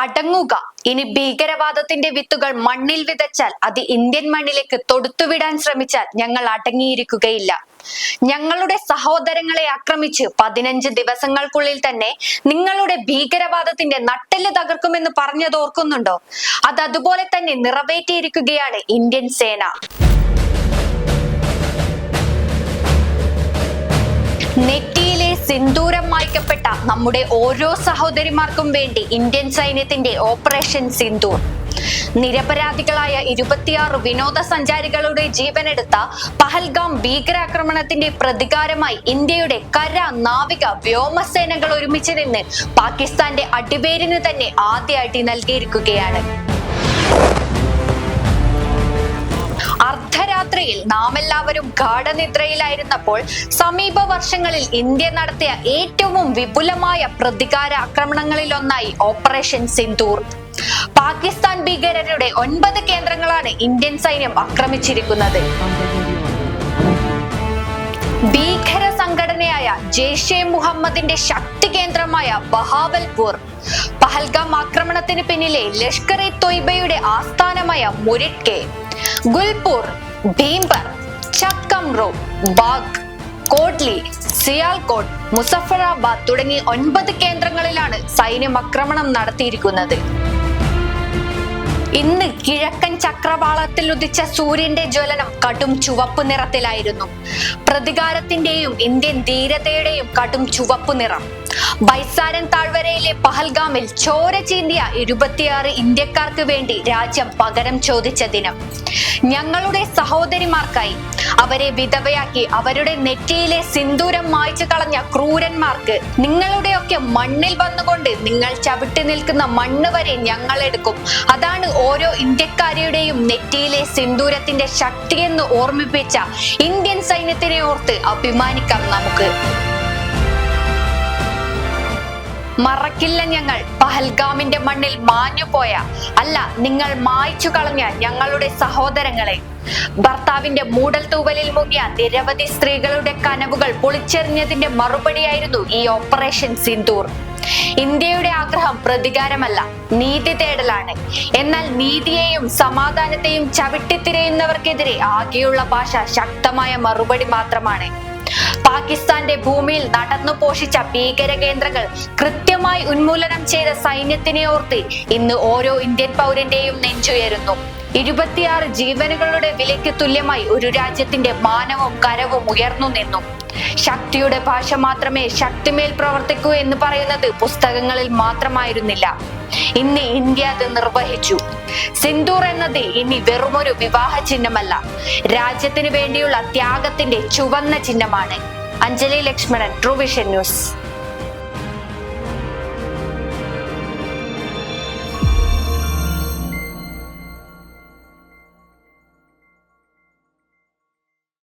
അടങ്ങുക. ഇനി ഭീകരവാദത്തിന്റെ വിത്തുകൾ മണ്ണിൽ വിതച്ചാൽ അത് ഇന്ത്യൻ മണ്ണിലേക്ക് തൊടുത്തുവിടാൻ ശ്രമിച്ചാൽ ഞങ്ങൾ അടങ്ങിയിരിക്കുകയില്ല. ഞങ്ങളുടെ സഹോദരങ്ങളെ ആക്രമിച്ച് പതിനഞ്ച് ദിവസങ്ങൾക്കുള്ളിൽ തന്നെ നിങ്ങളുടെ ഭീകരവാദത്തിന്റെ നട്ടെല്ല് തകർക്കുമെന്ന് പറഞ്ഞത് ഓർക്കുന്നുണ്ടോ? അത് അതുപോലെ തന്നെ നിറവേറ്റിയിരിക്കുകയാണ് ഇന്ത്യൻ സേന. നെറ്റിയിലെ സിന്ദൂരം മായ്ക്കപ്പെട്ട നമ്മുടെ ഓരോ സഹോദരിമാർക്കും വേണ്ടി ഇന്ത്യൻ സൈന്യത്തിന്റെ ഓപ്പറേഷൻ സിന്ദൂർ. നിരപരാധികളായ ഇരുപത്തിയാറ് വിനോദസഞ്ചാരികളുടെ ജീവനെടുത്ത പഹൽഗാം ഭീകരാക്രമണത്തിന്റെ പ്രതികാരമായി ഇന്ത്യയുടെ കര നാവിക വ്യോമസേനകൾ ഒരുമിച്ച് നിന്ന് പാകിസ്ഥാന്റെ അടിവേരിന് തന്നെ ആദ്യ അടി നൽകിയിരിക്കുകയാണ്. അർദ്ധരാത്രിയിൽ നാമെല്ലാവരും ഗാഠനിദ്രയിലായിരുന്നപ്പോൾ സമീപ വർഷങ്ങളിൽ ഇന്ത്യ നടത്തിയ ഏറ്റവും വിപുലമായ പ്രതികാര ആക്രമണങ്ങളിലൊന്നായി ഓപ്പറേഷൻ സിന്ദൂർ. പാകിസ്ഥാൻ ഭീകരരുടെ ഒൻപത് കേന്ദ്രങ്ങളാണ് ഇന്ത്യൻ സൈന്യം ആക്രമിച്ചിരിക്കുന്നത്. ഭീകര സംഘടനയായ ജെയ്ഷെ മുഹമ്മദിന്റെ ശക്തി കേന്ദ്രമായ ബഹാവൽപൂർ പഹൽഗാം ആക്രമണത്തിന് പിന്നിലെ ലഷ്കർ ഇ തൊയ്ബയുടെ ആസ്ഥാനമായ മുരിട്കെ ഗുൽപൂർ ഭീംബർ ചക്കംറോ ബാഗ് കോട്ട്ലി സിയാൽകോട്ട് മുസഫറാബാദ് തുടങ്ങി ഒൻപത് കേന്ദ്രങ്ങളിലാണ് സൈന്യം ആക്രമണം നടത്തിയിരിക്കുന്നത്. ഇന്ന് കിഴക്കൻ ചക്രവാളത്തിൽ ഉദിച്ച സൂര്യന്റെ ജ്വലനം കടും ചുവപ്പ് നിറത്തിലായിരുന്നു. പ്രതികാരത്തിന്റെയും ഇന്ത്യൻ ധീരതയുടെയും കടും ചുവപ്പ് നിറം. ബൈസാരൻ താഴ്വരയിലെ പഹൽഗാമിൽ ചോര ചീന്തിയ ഇരുപത്തിയാറ് ഇന്ത്യക്കാർക്ക് വേണ്ടി രാജ്യം പകരം ചോദിച്ച ദിനം. ഞങ്ങളുടെ സഹോദരിമാർക്കായി അവരെ വിധവയാക്കി അവരുടെ നെറ്റിയിലെ സിന്ദൂരം മായ്ച്ചു കളഞ്ഞ ക്രൂരന്മാർക്ക് നിങ്ങളുടെയൊക്കെ മണ്ണിൽ വന്നുകൊണ്ട് നിങ്ങൾ ചവിട്ടി നിൽക്കുന്ന മണ്ണ് വരെ ഞങ്ങൾ എടുക്കും. അതാണ് ഓരോ ഇന്ത്യക്കാരിയുടെയും നെറ്റിയിലെ സിന്ദൂരത്തിന്റെ ശക്തിയെന്ന് ഓർമ്മിപ്പിച്ച ഇന്ത്യൻ സൈന്യത്തിനെ ഓർത്ത് അഭിമാനിക്കാം നമുക്ക്. മറക്കില്ല ഞങ്ങൾ. പഹൽഗാമിന്റെ മണ്ണിൽ മാഞ്ഞുപോയ. അല്ല നിങ്ങൾ മായ്ച്ചു കളഞ്ഞ ഞങ്ങളുടെ സഹോദരങ്ങളെ. ഭർത്താവിന്റെ മൂടൽ തൂവലിൽ മുങ്ങിയ നിരവധി സ്ത്രീകളുടെ കനവുകൾ പൊളിച്ചെറിഞ്ഞതിന്റെ മറുപടിയായിരുന്നു ഈ ഓപ്പറേഷൻ സിന്ദൂർ. ഇന്ത്യയുടെ ആഗ്രഹം പ്രതികാരമല്ല നീതി തേടലാണ്. എന്നാൽ നീതിയെയും സമാധാനത്തെയും ചവിട്ടിത്തിരയുന്നവർക്കെതിരെ ആകെയുള്ള ഭാഷ ശക്തമായ മറുപടി മാത്രമാണ്. പാകിസ്ഥാന്റെ ഭൂമിയിൽ നടന്നു പോഷിച്ച ഭീകര കേന്ദ്രങ്ങൾ കൃത്യമായി ഉന്മൂലനം ചെയ്ത സൈന്യത്തിനെ ഓർത്ത് ഇന്ന് ഓരോ ഇന്ത്യൻ പൗരന്റെയും നെഞ്ചുയരുന്നു. ഇരുപത്തിയാറ് ജീവനുകളുടെ വിലയ്ക്ക് തുല്യമായി ഒരു രാജ്യത്തിന്റെ മാനവും കരവും ഉയർന്നു നിന്നു. ശക്തിയുടെ ഭാഷ മാത്രമേ ശക്തിമേൽ പ്രവർത്തിക്കൂ എന്ന് പറയുന്നത് പുസ്തകങ്ങളിൽ മാത്രമായിരുന്നില്ല. ഇന്ന് ഇന്ത്യ അത് നിർവഹിച്ചു. സിന്ദൂർ എന്നത് ഇനി വെറുമൊരു വിവാഹ ചിഹ്നമല്ല. രാജ്യത്തിന് വേണ്ടിയുള്ള ത്യാഗത്തിന്റെ ചുവന്ന ചിഹ്നമാണ്. Anjali Lakshmanan Truevision news.